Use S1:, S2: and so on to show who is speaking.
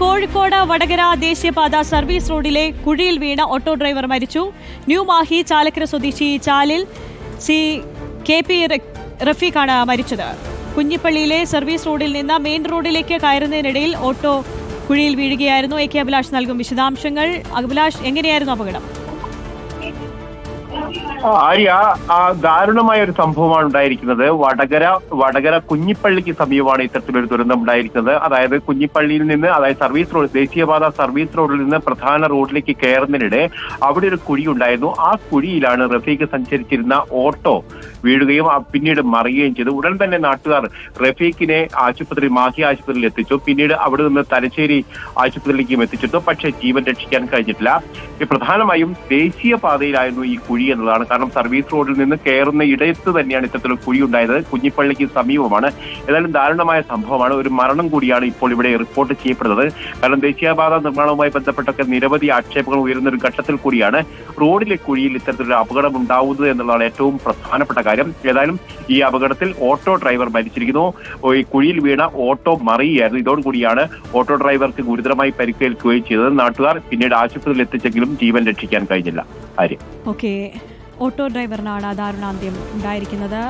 S1: കോഴിക്കോട് വടകര ദേശീയപാത സർവീസ് റോഡിലെ കുഴിയിൽ വീണ ഓട്ടോ ഡ്രൈവർ മരിച്ചു. ന്യൂ മാഹി ചാലക്കര സ്വദേശി ചാലിൽ സി കെ പി റഫീഖാണ് മരിച്ചത്. കുഞ്ഞിപ്പള്ളിയിലെ സർവീസ് റോഡിൽ നിന്ന് മെയിൻ റോഡിലേക്ക് കയറുന്നതിനിടയിൽ ഓട്ടോ കുഴിയിൽ വീഴുകയായിരുന്നു. എ കെ അഭിലാഷ് നൽകും വിശദാംശങ്ങൾ. അഭിലാഷ് എങ്ങനെയായിരുന്നു അപകടം?
S2: ആര്യ ആ ദാരുണമായ ഒരു സംഭവമാണ് ഉണ്ടായിരിക്കുന്നത്. വടകര വടകര കുഞ്ഞിപ്പള്ളിക്ക് സമീപമാണ് ഇത്തരത്തിലൊരു ദുരന്തം ഉണ്ടായിരിക്കുന്നത്. അതായത് കുഞ്ഞിപ്പള്ളിയിൽ നിന്ന് അതായത് സർവീസ് റോഡ് ദേശീയപാത സർവീസ് റോഡിൽ നിന്ന് പ്രധാന റോഡിലേക്ക് കയറുന്നതിനിടെ അവിടെ ഒരു കുഴി ഉണ്ടായിരുന്നു. ആ കുഴിയിലാണ് റഫീഖ് സഞ്ചരിച്ചിരുന്ന ഓട്ടോ വീഴുകയും പിന്നീട് മറിയുകയും ചെയ്തു. ഉടൻ തന്നെ നാട്ടുകാർ റഫീഖിനെ ആശുപത്രി മാഹി ആശുപത്രിയിൽ എത്തിച്ചു. പിന്നീട് അവിടെ നിന്ന് തലശ്ശേരി ആശുപത്രിയിലേക്കും എത്തിച്ചിരുന്നു. പക്ഷേ ജീവൻ രക്ഷിക്കാൻ കഴിഞ്ഞിട്ടില്ല. പ്രധാനമായും ദേശീയപാതയിലായിരുന്നു ഈ കുഴി എന്നതാണ് കാരണം സർവീസ് റോഡിൽ നിന്ന് കയറുന്ന ഇടയത്ത് തന്നെയാണ് ഇത്തരത്തിൽ കുഴി ഉണ്ടായത് കുഞ്ഞിപ്പള്ളിക്ക് സമീപമാണ്. ഏതായാലും ദാരുണമായ സംഭവമാണ്. ഒരു മരണം കൂടിയാണ് ഇപ്പോൾ ഇവിടെ റിപ്പോർട്ട് ചെയ്യപ്പെടുന്നത്. കാരണം ദേശീയപാത നിർമ്മാണവുമായി ബന്ധപ്പെട്ടൊക്കെ നിരവധി ആക്ഷേപങ്ങൾ ഉയരുന്ന ഒരു ഘട്ടത്തിൽ കൂടിയാണ് റോഡിലെ കുഴിയിൽ ഇത്തരത്തിലൊരു അപകടം ഉണ്ടാവുന്നത് എന്നുള്ളതാണ് ഏറ്റവും പ്രധാനപ്പെട്ട കാര്യം. ഏതായാലും ഈ അപകടത്തിൽ ഓട്ടോ ഡ്രൈവർ മരിച്ചിരിക്കുന്നു. ഈ കുഴിയിൽ വീണ ഓട്ടോ മറിയുകയായിരുന്നു. ഇതോടുകൂടിയാണ് ഓട്ടോ ഡ്രൈവർക്ക് ഗുരുതരമായി പരിക്കേൽക്കുകയും ചെയ്തത്. നാട്ടുകാർ പിന്നീട് ആശുപത്രിയിൽ എത്തിച്ചെങ്കിലും ജീവൻ രക്ഷിക്കാൻ കഴിഞ്ഞില്ല. ആര്യം.
S1: ഓട്ടോ ഡ്രൈവറിനാണ് ദാരുണാന്ത്യം ഉണ്ടായിരിക്കുന്നത്.